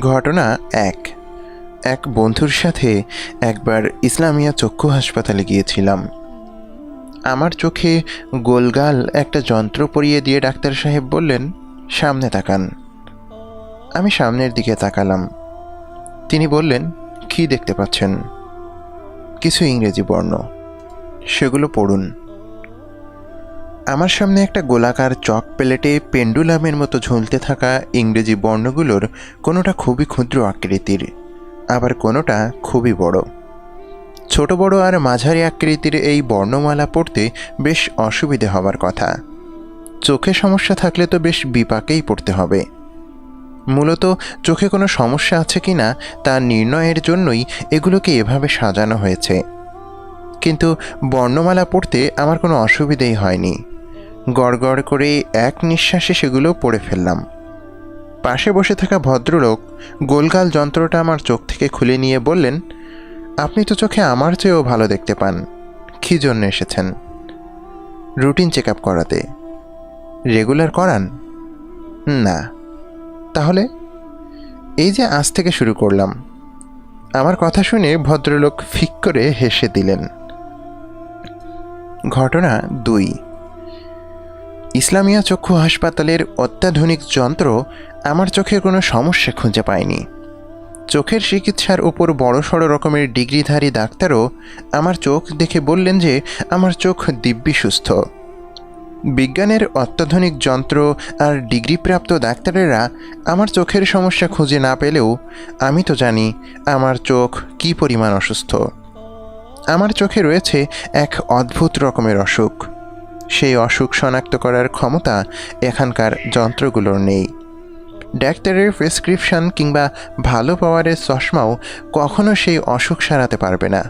ঘটনা এক। এক বন্ধুর সাথে একবার ইসলামিয়া চক্ষু হাসপাতালে গিয়েছিলাম। আমার চোখে গোলগাল একটা যন্ত্র পরিয়ে দিয়ে ডাক্তার সাহেব বললেন, সামনে তাকান। আমি সামনের দিকে তাকালাম। তিনি বললেন, কি দেখতে পাচ্ছেন? কিছু ইংরেজি বর্ণ। সেগুলো পড়ুন। আমার সামনে একটা গোলাকার চক প্লেটে পেন্ডুলামের মতো ঝুলতে থাকা ইংরেজি বর্ণগুলোর কোনোটা খুবই ক্ষুদ্র আকৃতির, আবার কোনোটা খুবই বড়। ছোট বড় আর মাঝারি আকৃতির এই বর্ণমালা পড়তে বেশ অসুবিধে হবার কথা। চোখে সমস্যা থাকলে তো বেশ বিপাকেই পড়তে হবে। মূলত চোখে কোনো সমস্যা আছে কি না, তা নির্ণয়ের জন্যই এগুলোকে এভাবে সাজানো হয়েছে। কিন্তু বর্ণমালা পড়তে আমার কোনো অসুবিধেই হয়নি। গড়গড় করে এক নিঃশ্বাসে সেগুলো পড়ে ফেললাম। পাশে বসে থাকা ভদ্রলোক গোলগাল যন্ত্রটা আমার চোখ থেকে খুলে নিয়ে বললেন, আপনি তো চোখে আমার চেয়েও ভালো দেখতে পান। কী জন্য এসেছেন? রুটিন চেক আপ করাতে। রেগুলার করান? না। তাহলে? এই যে আজ থেকে শুরু করলাম। আমার কথা শুনে ভদ্রলোক ফিক করে হেসে দিলেন। ঘটনা দুই। ইসলামিয়া চক্ষু হাসপাতালের অত্যাধুনিক যন্ত্র আমার চোখের কোনো সমস্যা খুঁজে পায়নি। চোখের চিকিৎসার উপর বড়সড় রকমের ডিগ্রিধারী ডাক্তারও আমার চোখ দেখে বললেন যে আমার চোখ দিব্যি সুস্থ। বিজ্ঞানের অত্যাধুনিক যন্ত্র আর ডিগ্রিপ্রাপ্ত ডাক্তারেরা আমার চোখের সমস্যা খুঁজে না পেলেও আমি তো জানি আমার চোখ কী পরিমাণ অসুস্থ। আমার চোখে রয়েছে এক অদ্ভুত রকমের অসুখ। সেই অসুখ শনাক্ত করার ক্ষমতা এখানকার যন্ত্রগুলোর নেই। ডাক্তারের প্রেসক্রিপশন কিংবা ভালো পাওয়ারের চশমাও কখনো সেই অসুখ সারাতে পারবে না।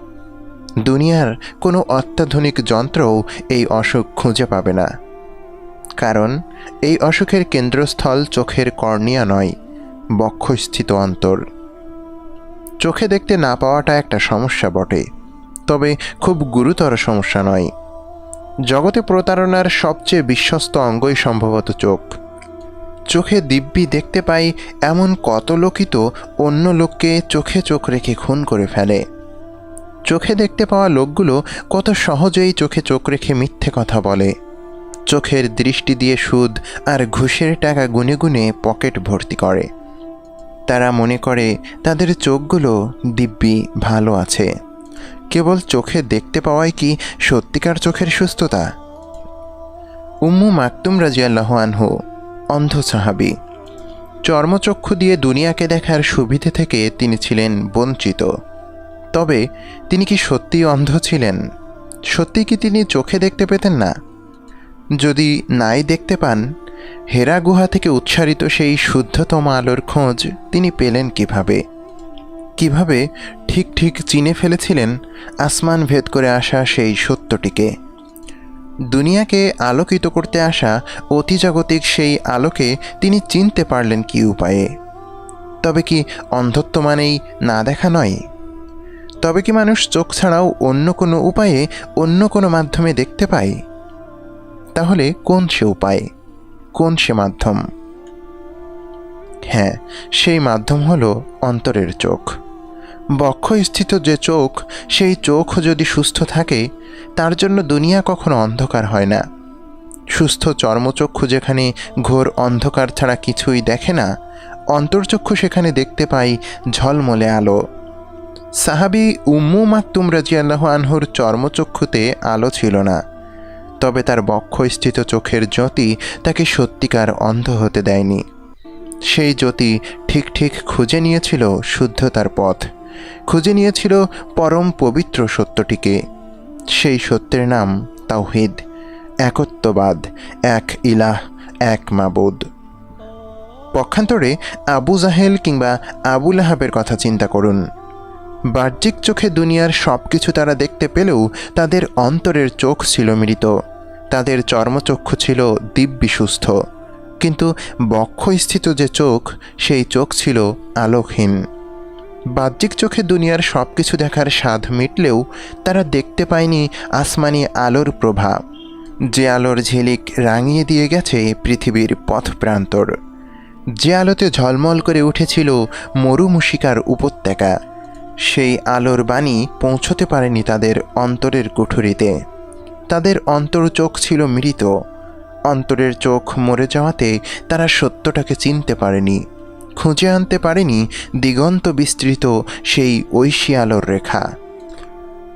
দুনিয়ার কোনো অত্যাধুনিক যন্ত্রও এই অসুখ খুঁজে পাবে না। কারণ এই অসুখের কেন্দ্রস্থল চোখের কর্নিয়া নয়, বক্ষস্থিত অন্তর। চোখে দেখতে না পাওয়াটা একটা সমস্যা বটে, তবে খুব গুরুতর সমস্যা নয়। জগতে প্রতারণার সবচেয়ে বিশ্বস্ত অঙ্গই সম্ভবত চোখ। চোখে দিব্যি দেখতে পাই এমন কত লোকই তো অন্য লোককে চোখে চোখ রেখে খুন করে ফেলে। চোখে দেখতে পাওয়া লোকগুলো কত সহজেই চোখে চোখ রেখে মিথ্যে কথা বলে। চোখের দৃষ্টি দিয়ে সুদ আর ঘুষের টাকা গুনে গুনে পকেট ভর্তি করে। তারা মনে করে তাদের চোখগুলো দিব্যি ভালো আছে। কেবল চোখে দেখতে পাওয়াই কি সত্যিকার চোখের সুস্থতা? উম্মু মাকতুম রাজিয়াল্লাহ আনহু, অন্ধ সাহাবি, চর্মচক্ষু দিয়ে দুনিয়াকে দেখার সুবিধে থেকে তিনি ছিলেন বঞ্চিত। তবে তিনি কি সত্যিই অন্ধ ছিলেন? সত্যি কি তিনি চোখে দেখতে পেতেন না? যদি নাই দেখতে পান, হেরা গুহা থেকে উচ্চারিত সেই শুদ্ধতম আলোর খোঁজ তিনি পেলেন কীভাবে? কীভাবে ঠিক ঠিক চিনে ফেলেছিলেন আসমান ভেদ করে আসা সেই সত্যটিকে। দুনিয়াকে আলোকিত করতে আসা অতিজাগতিক সেই আলোকে তিনি চিনতে পারলেন কি উপায়ে। তবে কি অন্ধত্ব মানেই না দেখা নয়? তবে কি মানুষ চোখ ছাড়াও অন্য কোনো উপায়ে অন্য কোনো মাধ্যমে দেখতে পায়? তাহলে কোন সে উপায়? কোন সে মাধ্যম? হ্যাঁ সেই মাধ্যম হলো অন্তরের চোখ। বক্ষস্থিত যে চোখ, সেই চোখ যদি সুস্থ থাকে, তার জন্য দুনিয়া কখনো অন্ধকার হয় না। সুস্থ চর্মচক্ষু যেখানে ঘোর অন্ধকার ছাড়া কিছুই দেখে না, অন্তর্চক্ষু সেখানে দেখতে পাই ঝলমলে আলো। সাহাবি উম্মু মাকতুম রাজিয়াল্লাহ আনহুর চর্মচক্ষুতে আলো ছিল না, তবে তার বক্ষস্থিত চোখের জ্যোতি তাকে সত্যিকার অন্ধ হতে দেয়নি। সেই জ্যোতি ঠিক ঠিক খুঁজে নিয়েছিল শুদ্ধতার পথ। খুঁজে নিয়েছিল পরম পবিত্র সত্যটিকে। সেই সত্যের নাম তাওহিদ, একত্ববাদ, এক ইলাহ, এক মাবুদ। পক্ষান্তরে আবু জাহেল কিংবা আবুল আহাবের কথা চিন্তা করুন। বাহ্যিক চোখে দুনিয়ার সব কিছু তারা দেখতে পেলেও তাদের অন্তরের চোখ ছিল মৃত তাদের চর্মচক্ষু ছিল দিব্যি সুস্থ। কিন্তু বক্ষস্থিত যে চোখ, সেই চোখ ছিল আলোকহীন। বাহ্যিক চোখে দুনিয়ার সব কিছু দেখার স্বাদ মিটলেও তারা দেখতে পায়নি আসমানি আলোর প্রভা। যে আলোর ঝিলিক রাঙিয়ে দিয়ে গেছে পৃথিবীর পথ প্রান্তর। যে আলোতে ঝলমল করে উঠেছিল মরুমুশিকার উপত্যকা, সেই আলোর বাণী পৌঁছতে পারেনি তাদের অন্তরের কুঠুরিতে। তাদের অন্তর চোখ ছিল মৃত। অন্তরের চোখ মরে যাওয়াতে তারা সত্যটাকে চিনতে পারেনি। খুঁজে আনতে পারেনি দিগন্ত বিস্তৃত সেই ঐশী আলোর রেখা।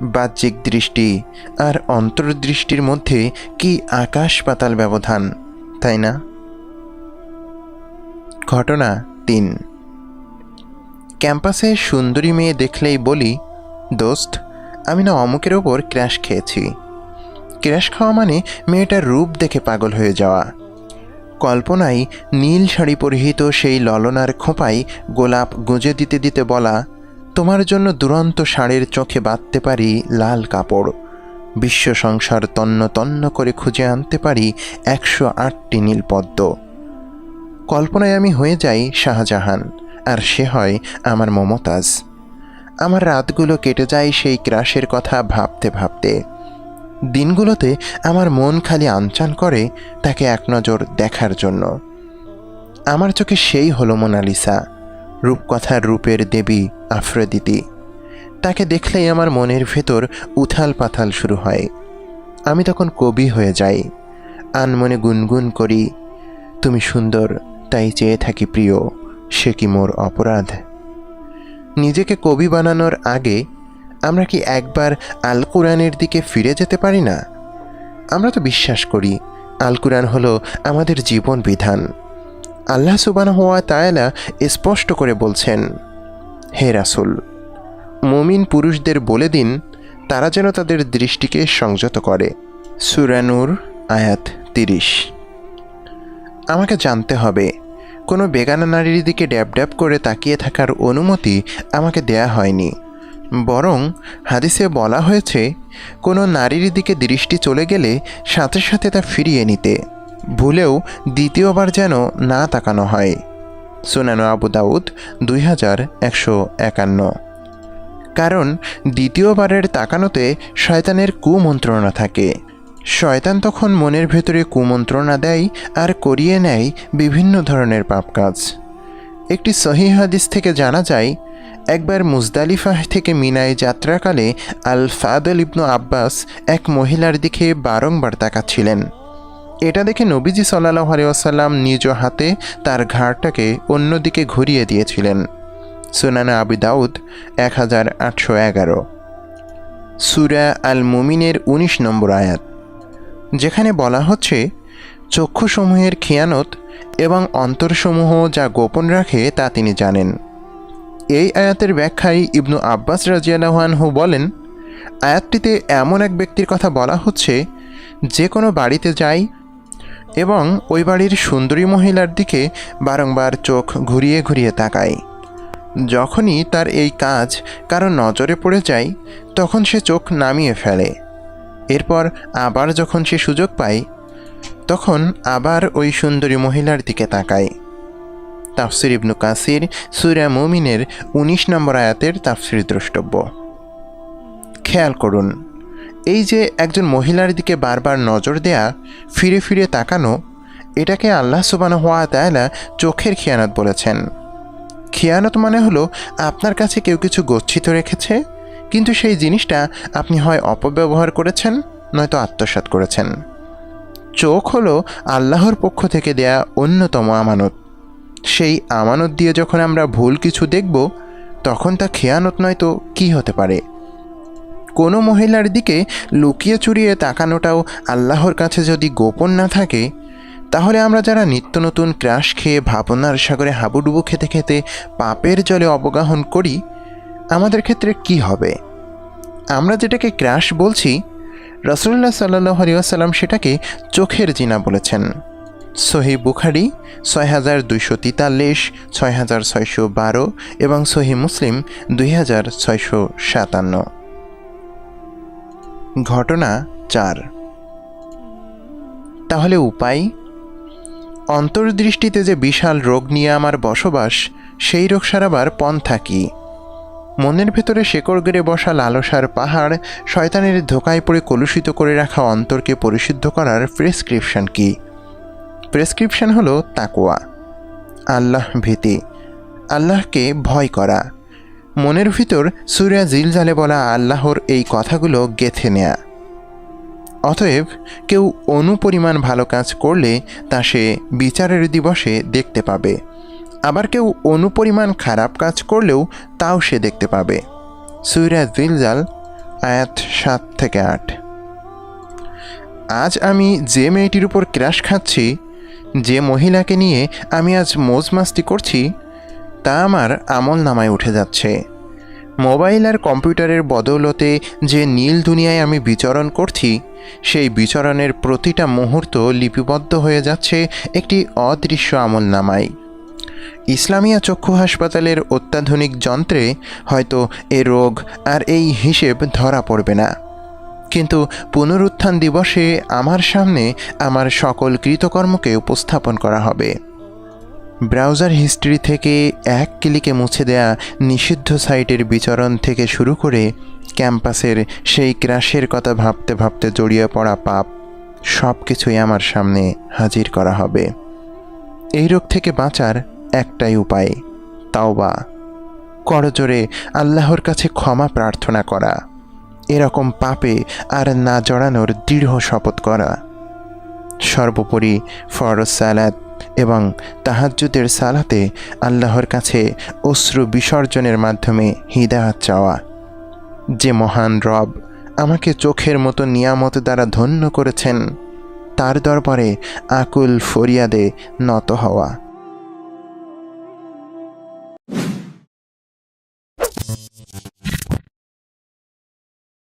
বাহ্যিক দৃষ্টি আর অন্তর্দৃষ্টির মধ্যে কি আকাশ পাতাল ব্যবধান, তাই না? ঘটনা তিন। ক্যাম্পাসে সুন্দরী মেয়ে দেখলেই বলি, দোস্ত, আমি না অমুকের ওপর ক্র্যাশ খেয়েছি। ক্র্যাশ খাওয়া মানে মেয়েটার রূপ দেখে পাগল হয়ে যাওয়া। কল্পনায় নীল শাড়ি পরিহিত সেই ললনার খোঁপায় গোলাপ গুঁজে দিতে দিতে বলা, তোমার জন্য দুরন্ত ষাঁড়ের চোখে বাঁধতে পারি লাল কাপড়। বিশ্ব সংসার তন্ন তন্ন করে খুঁজে আনতে পারি একশো আটটি নীলপদ্ম। কল্পনায় আমি হয়ে যাই শাহজাহান, আর সে হয় আমার মমতাজ। আমার রাতগুলো কেটে যায় সেই ক্রাশের কথা ভাবতে ভাবতে। দিনগুলোতে আমার মন খালি আনচান করে তাকে এক নজর দেখার জন্য। আমার চোখে সেই হলো মোনালিসা, রূপকথার রূপের দেবী আফ্রদিতি। তাকে দেখলেই আমার মনের ভেতর উথাল পাথাল শুরু হয়। আমি তখন কবি হয়ে যাই, আনমনে গুনগুন করি, তুমি সুন্দর, তাই চেয়ে থাকি প্রিয়, সে কি মোর অপরাধ? নিজেকে কবি বানানোর আগে আমরা কি একবার আল কোরআনের দিকে ফিরে যেতে পারি না? আমরা তো বিশ্বাস করি আল কোরআন হলো আমাদের জীবন বিধান। আল্লাহ সুবান হওয়া তায়লা স্পষ্ট করে বলছেন, হে রাসুল, মুমিন পুরুষদের বলে দিন, তারা যেন তাদের দৃষ্টিকে সংযত করে। সুরানুর আয়াত তিরিশ। আমাকে জানতে হবে, কোনো বেগানা নারীর দিকে ড্যাব ড্যাব করে তাকিয়ে থাকার অনুমতি আমাকে দেয়া হয়নি। বরং হাদিসে বলা হয়েছে, কোনো নারীর দিকে দৃষ্টি চলে গেলে সাথে সাথে তা ফিরিয়ে নিতে, ভুলেও দ্বিতীয়বার যেন না তাকানো হয়। সুনানো আবু দাউদ, দুই হাজার একশো একান্ন। কারণ দ্বিতীয়বারের তাকানোতে শয়তানের কুমন্ত্রণা থাকে। শয়তান তখন মনের ভেতরে কুমন্ত্রণা দেয় আর করিয়ে নেয় বিভিন্ন ধরনের পাপ কাজ একটি সহি হাদিস থেকে জানা যায়, একবার মুজদালিফাহ থেকে মিনায় যাত্রাকালে আল ফাদল ইবনু আব্বাস এক মহিলার দিকে বারংবার তাকাচ্ছিলেন। এটা দেখে নবীজি সাল্লাহ আলিয়াসাল্লাম নিজ হাতে তার ঘাড়টাকে অন্যদিকে ঘুরিয়ে দিয়েছিলেন। সুনানা আবি দাউদ, এক হাজার আটশো এগারো। সুরা আল মুমিনের উনিশ নম্বর আয়াত। যেখানে বলা হচ্ছে, চক্ষুসমূহের খেয়ানত এবং অন্তরসমূহ যা গোপন রাখে তা তিনি জানেন। এই আয়াতের ব্যাখ্যায় ইবনু আব্বাস রাজিয়ালাহানহু বলেন, আয়াতটিতে এমন এক ব্যক্তির কথা বলা হচ্ছে, যে কোনো বাড়িতে যায় এবং ওই বাড়ির সুন্দরী মহিলার দিকে বারংবার চোখ ঘুরিয়ে ঘুরিয়ে তাকায়। যখনই তার এই কাজ কারও নজরে পড়ে যায়, তখন সে চোখ নামিয়ে ফেলে। এরপর আবার যখন সে সুযোগ পায় তখন আবার ওই সুন্দরী মহিলার দিকে তাকায়। তাফসির ইবনু কাসির সুরা মুমিনের উনিশ নম্বর আয়াতের তাফসির দ্রষ্টব্য। খেয়াল করুন, এই যে একজন মহিলার দিকে বারবার নজর দেয়া, ফিরে ফিরে তাকানো, এটাকে আল্লাহ সুবান হওয়া তায়লা চোখের খেয়ানত বলেছেন। খেয়ানত মানে হলো আপনার কাছে কেউ কিছু গচ্ছিত রেখেছে, কিন্তু সেই জিনিসটা আপনি হয় অপব্যবহার করেছেন, নয়তো আত্মসাৎ করেছেন। চোখ হলো আল্লাহর পক্ষ থেকে দেয়া অন্যতম আমানত। সেই আমানত দিয়ে যখন আমরা ভুল কিছু দেখব, তখন তা খেয়ানত নয়তো কি হতে পারে? কোনো মহিলার দিকে লুকিয়ে চুরিয়ে তাকানোটাও আল্লাহর কাছে যদি গোপন না থাকে, তাহলে আমরা যারা নিত্য নতুন ক্রাশ খেয়ে ভাবনার সাগরে হাবুডুবু খেতে খেতে পাপের জলে অবগাহন করি, আমাদের ক্ষেত্রে কি হবে? আমরা যেটাকে ক্রাশ বলছি রসুল্লাহ সাল্লাহ আলিয়াসাল্লাম সেটাকে চোখের জিনা বলেছেন। সহি বুখারি ছয় হাজার দুইশো তেতাল্লিশ ছয় হাজার ছয়শো বারো এবং সহি মুসলিম দুই হাজার ছয়শো সাতান্ন। ঘটনা চার। তাহলে উপায়? অন্তর্দৃষ্টিতে যে বিশাল রোগ নিয়ে আমার বসবাস, সেই রোগ সারাবার পন্থা কি? মনের ভেতরে শেকড় গেড়ে বসা লালসার পাহাড় শয়তানের ধোকায় পড়ে কলুষিত করে রাখা অন্তরকে পরিশুদ্ধ করার প্রেসক্রিপশন কি? প্রেসক্রিপশন হলো তাকোয়া আল্লাহ ভীতি, আল্লাহকে ভয় করা। মনের ভিতর সুরিয়া জিলজালে বলা আল্লাহর এই কথাগুলো গেথে নেয়া। অতএব কেউ অনুপরিমাণ ভালো কাজ করলে তা সে বিচারের দিবসে দেখতে পাবে। আবার কেউ অনুপরিমাণ খারাপ কাজ করলেও তাও সে দেখতে পাবে। সুইরা দিলজাল আয়াত সাত থেকে আট। আজ আমি যে মেয়েটির উপর ক্রাশ খাচ্ছি, যে মহিলাকে নিয়ে আমি আজ মোজমাস্তি করছি, তা আমার আমল নামায় উঠে যাচ্ছে। মোবাইল আর কম্পিউটারের বদৌলতে যে নীল দুনিয়ায় আমি বিচরণ করছি, সেই বিচরণের প্রতিটা মুহূর্ত লিপিবদ্ধ হয়ে যাচ্ছে একটি অদৃশ্য আমল নামায়। ইসলামিয়া চক্ষু হাসপাতালের অত্যাধুনিক যন্ত্রে হয়তো এ রোগ আর এই হিসেব ধরা পড়বে না। কিন্তু পুনরুত্থান দিবসে আমার সামনে আমার সকল কৃতকর্মকে উপস্থাপন করা হবে। ব্রাউজার হিস্ট্রি থেকে এক ক্লিকে মুছে দেয়া নিষিদ্ধ সাইটের বিচরণ থেকে শুরু করে ক্যাম্পাসের সেই ক্রাশের কথা ভাবতে ভাবতে জড়িয়ে পড়া পাপ সব কিছুই আমার সামনে হাজির করা হবে। এই রোগ থেকে বাঁচার একটাই উপায়, তাওবা। করজোরে আল্লাহর কাছে ক্ষমা প্রার্থনা করা। এরকম পাপে আর না জড়ানোর দৃঢ় শপথ করা। সর্বোপরি ফরজ সালাত এবং তাহাজ্জুদের সালাতে আল্লাহর কাছে অশ্রু বিসর্জনের মাধ্যমে হিদায়াত চাওয়া। যে মহান রব আমাকে চোখের মতো নিয়ামত দ্বারা ধন্য করেছেন, তার দরবারে আকুল ফরিয়াদে নত হওয়া।